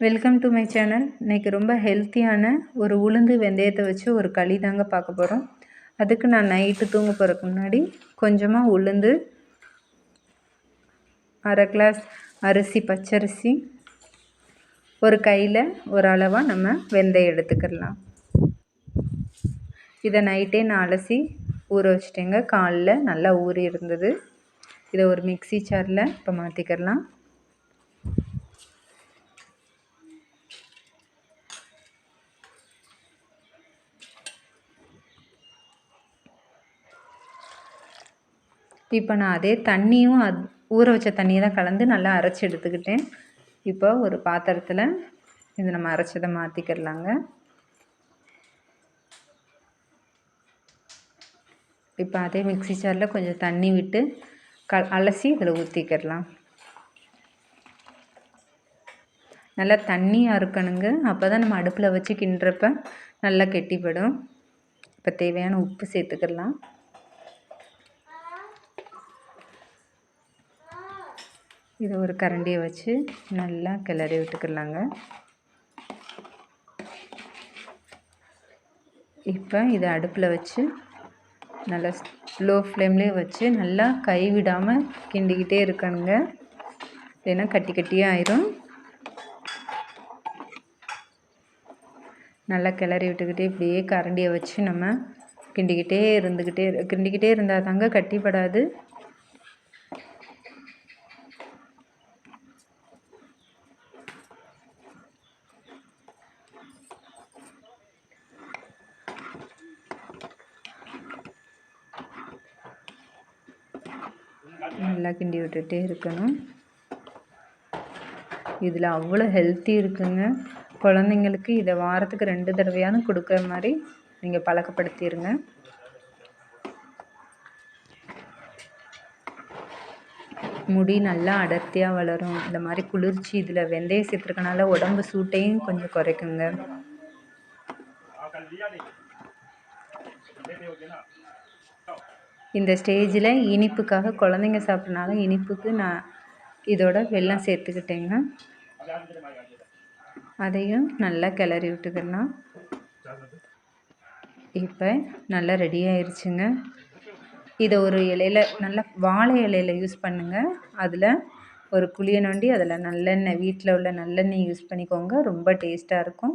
Welcome to my channel இன்றைக்கி ரொம்ப ஹெல்த்தியான ஒரு உளுந்து வெந்தயத்தை வச்சு ஒரு களி தாங்க பார்க்க போகிறோம் அதுக்கு நான் நைட்டு தூங்க போகிறதுக்கு முன்னாடி கொஞ்சமாக உளுந்து அரை கிளாஸ் அரிசி பச்சரிசி ஒரு கையில் ஒரு அளவாக நம்ம வெந்தயம் எடுத்துக்கிடலாம். இதை நைட்டே நான் அலசி ஊற வச்சிட்டேங்க. காலில் நல்லா ஊறி இருந்தது. இதை ஒரு மிக்சி சாரில் இப்போ மாற்றிக்கிடலாம் இப்போ நான் அதே தண்ணியும் அத் ஊற வச்ச தண்ணியை தான் கலந்து நல்லா அரைச்சி எடுத்துக்கிட்டேன். இப்போ ஒரு பாத்திரத்தில் இது நம்ம அரைச்சதை மாற்றிக்கிடலாங்க இப்போ அதே மிக்சி ஜாரில் கொஞ்சம் தண்ணி விட்டு க அலசி இதில் ஊற்றிக்கிடலாம் நல்லா தண்ணியாக இருக்கணுங்க. அப்போ தான் நம்ம அடுப்பில் வச்சு கிண்டுறப்ப நல்லா கெட்டிப்படும். இப்போ தேவையான உப்பு சேர்த்துக்கிடலாம். இதை ஒரு கரண்டியை வச்சு நல்லா கிளறி விட்டுக்கலாங்க. இப்போ இதை அடுப்பில் வச்சு நல்லா லோ ஃப்ளேம்லேயே வச்சு நல்லா கை விடாமல் கிண்டிக்கிட்டே இருக்கணுங்க. இல்லைன்னா கட்டி கட்டியே ஆயிரும். நல்லா கிளறி விட்டுக்கிட்டே இப்படியே கரண்டியை வச்சு நம்ம கிண்டிக்கிட்டே இருந்துக்கிட்டே கிண்டிக்கிட்டே இருந்தால் தாங்க கட்டிப்படாது. நல்லா கிண்டி விட்டுட்டே இருக்கணும். இதில் அவ்வளோ ஹெல்த்தி இருக்குங்க. குழந்தைங்களுக்கு இதை வாரத்துக்கு ரெண்டு தடவையான கொடுக்குற மாதிரி நீங்கள் பழக்கப்படுத்திடுங்க முடி நல்லா அடர்த்தியாக வளரும். இந்த மாதிரி குளிர்ச்சி இதில் வெந்தயம் சேர்த்துருக்கனால உடம்பு சூட்டையும் கொஞ்சம் குறைக்குங்க. இந்த ஸ்டேஜில் இனிப்புக்காக குழந்தைங்க சாப்பிட்றனால இனிப்புக்கு நான் இதோட வெல்லம் சேர்த்துக்கிட்டேங்க. அதையும் நல்லா கிளறி விட்டுக்கலாம் இப்போ நல்லா ரெடி ஆயிடுச்சுங்க இதை ஒரு இலையில் நல்லா வாழை இலையில் யூஸ் பண்ணுங்கள் அதில் ஒரு குழியை நோண்டி அதில் நல்லெண்ணெய் வீட்டில் உள்ள நல்லெண்ணெய் யூஸ் பண்ணிக்கோங்க. ரொம்ப டேஸ்ட்டாக இருக்கும்.